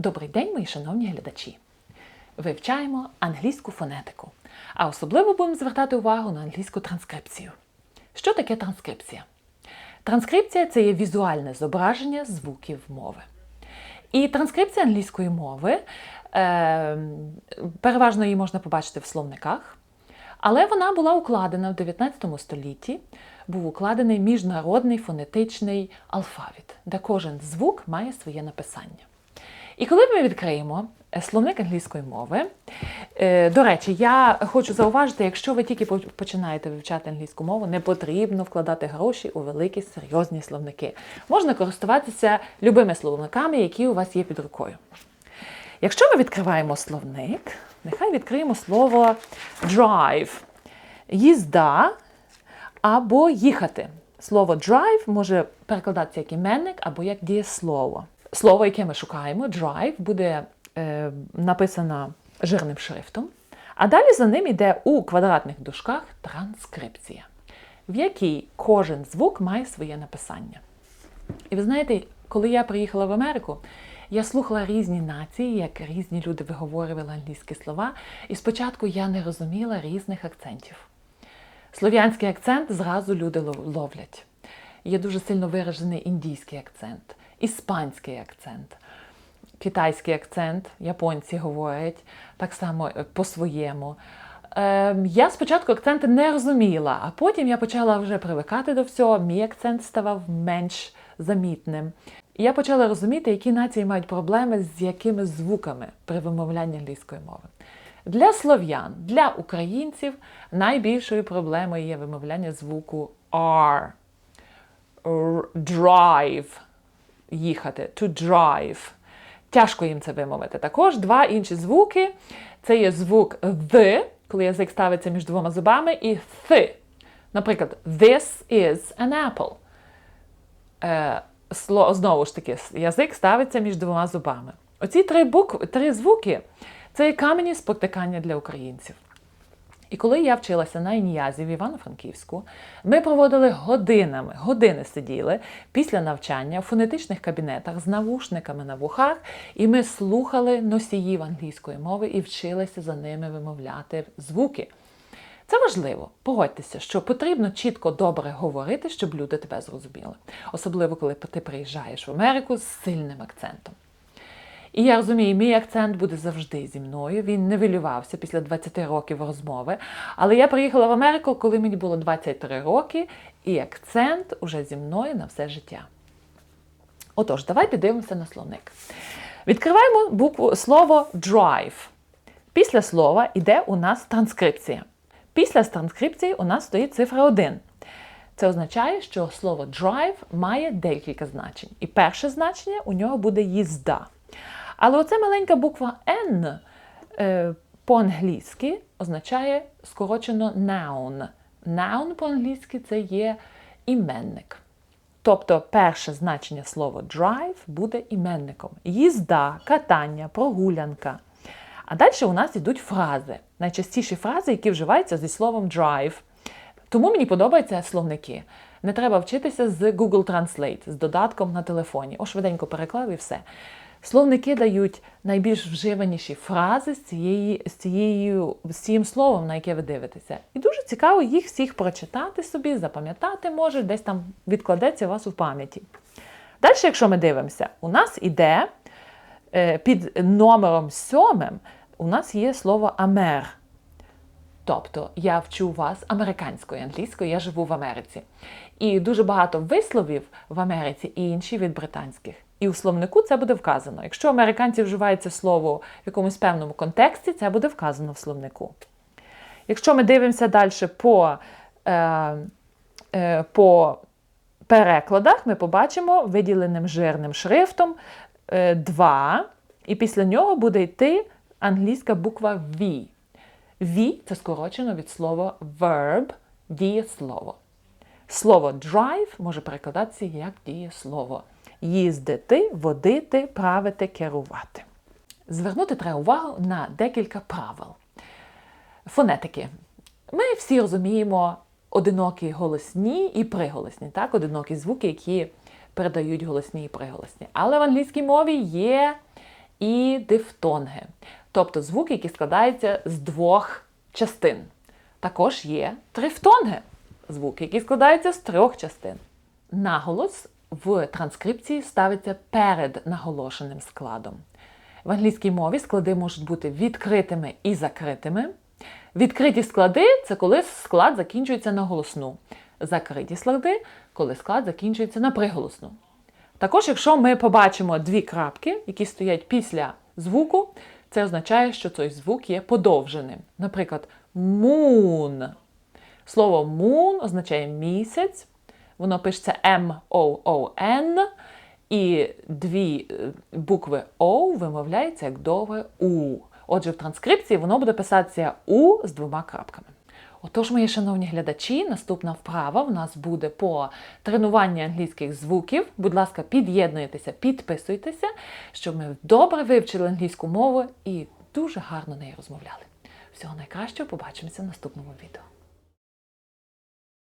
Добрий день, мої шановні глядачі! Вивчаємо англійську фонетику, а особливо будемо звертати увагу на англійську транскрипцію. Що таке транскрипція? Транскрипція це є візуальне зображення звуків мови. І транскрипція англійської мови е, переважно її можна побачити в словниках, але вона була укладена в 19 столітті, був укладений міжнародний фонетичний алфавіт, де кожен звук має своє написання. І коли ми відкриємо е, словник англійської мови, е, до речі, я хочу зауважити, якщо ви тільки починаєте вивчати англійську мову, не потрібно вкладати гроші у великі серйозні словники. Можна користуватися любими словниками, які у вас є під рукою. Якщо ми відкриваємо словник, нехай відкриємо слово drive, їзда або їхати. Слово drive може перекладатися як іменник або як дієслово. Слово, яке ми шукаємо, drive, буде е, написано жирним шрифтом, а далі за ним йде у квадратних дужках транскрипція, в якій кожен звук має своє написання. І ви знаєте, коли я приїхала в Америку, я слухала різні нації, як різні люди виговорювали англійські слова, і спочатку я не розуміла різних акцентів. Слов'янський акцент зразу люди ловлять. Є дуже сильно виражений індійський акцент іспанський акцент, китайський акцент, японці говорять так само е, по-своєму. Ем, я спочатку акценти не розуміла, а потім я почала вже привикати до всього, мій акцент ставав менш замітним. І я почала розуміти, які нації мають проблеми з якими звуками при вимовлянні англійської мови. Для слов'ян, для українців найбільшою проблемою є вимовляння звуку R. Drive їхати, to drive. Тяжко їм це вимовити. Також два інші звуки. Це є звук the, коли язик ставиться між двома зубами, і th. Наприклад, this is an apple. Е, Знову ж таки, язик ставиться між двома зубами. Оці три, букв, три звуки це камені спотикання для українців. І коли я вчилася на Ін'язі в Івано-Франківську, ми проводили годинами, години сиділи після навчання в фонетичних кабінетах з навушниками на вухах, і ми слухали носіїв англійської мови і вчилися за ними вимовляти звуки. Це важливо, погодьтеся, що потрібно чітко добре говорити, щоб люди тебе зрозуміли. Особливо, коли ти приїжджаєш в Америку з сильним акцентом. І я розумію, мій акцент буде завжди зі мною. Він не вилювався після 20 років розмови. Але я приїхала в Америку, коли мені було 23 роки, і акцент уже зі мною на все життя. Отож, давайте дивимося на словник. Відкриваємо букву слово drive. Після слова йде у нас транскрипція. Після транскрипції у нас стоїть цифра 1. Це означає, що слово drive має декілька значень. І перше значення у нього буде їзда. Але оця маленька буква N е, по-англійськи означає скорочено noun. Noun по-англійськи це є іменник. Тобто перше значення слова drive буде іменником. Їзда, катання, прогулянка. А далі у нас йдуть фрази. Найчастіші фрази, які вживаються зі словом drive. Тому мені подобаються словники. Не треба вчитися з Google Translate, з додатком на телефоні. О, швиденько переклав і все. Словники дають найбільш вживаніші фрази з цієї, з, цією, з цим словом, на яке ви дивитеся. І дуже цікаво їх всіх прочитати собі, запам'ятати може, десь там відкладеться у вас у пам'яті. Далі, якщо ми дивимося, у нас іде е, під номером сьомим у нас є слово амер. Тобто я вчу вас американською, англійською, я живу в Америці. І дуже багато висловів в Америці і інші від британських. І у словнику це буде вказано. Якщо американці вживають це слово в якомусь певному контексті, це буде вказано в словнику. Якщо ми дивимося далі по е, е, по перекладах, ми побачимо виділеним жирним шрифтом е, 2, і після нього буде йти англійська буква V. V це скорочено від слова verb, дієслово. Слово drive може перекладатися як дієслово їздити, водити, правити, керувати. Звернути треба увагу на декілька правил. Фонетики. Ми всі розуміємо одинокі голосні і приголосні, так? одинокі звуки, які передають голосні і приголосні. Але в англійській мові є і дифтонги, тобто звуки, які складаються з двох частин. Також є трифтонги, звуки, які складаються з трьох частин. Наголос в транскрипції ставиться перед наголошеним складом. В англійській мові склади можуть бути відкритими і закритими. Відкриті склади це коли склад закінчується на голосну. Закриті склади, коли склад закінчується на приголосну. Також, якщо ми побачимо дві крапки, які стоять після звуку, це означає, що цей звук є подовженим. Наприклад, moon. Слово moon означає місяць, воно пишеться M-O-O-N, і дві е, букви O вимовляються як довге У. Отже, в транскрипції воно буде писатися У з двома крапками. Отож, мої шановні глядачі, наступна вправа в нас буде по тренуванню англійських звуків. Будь ласка, під'єднуйтеся, підписуйтеся, щоб ми добре вивчили англійську мову і дуже гарно нею розмовляли. Всього найкращого, побачимося в наступному відео.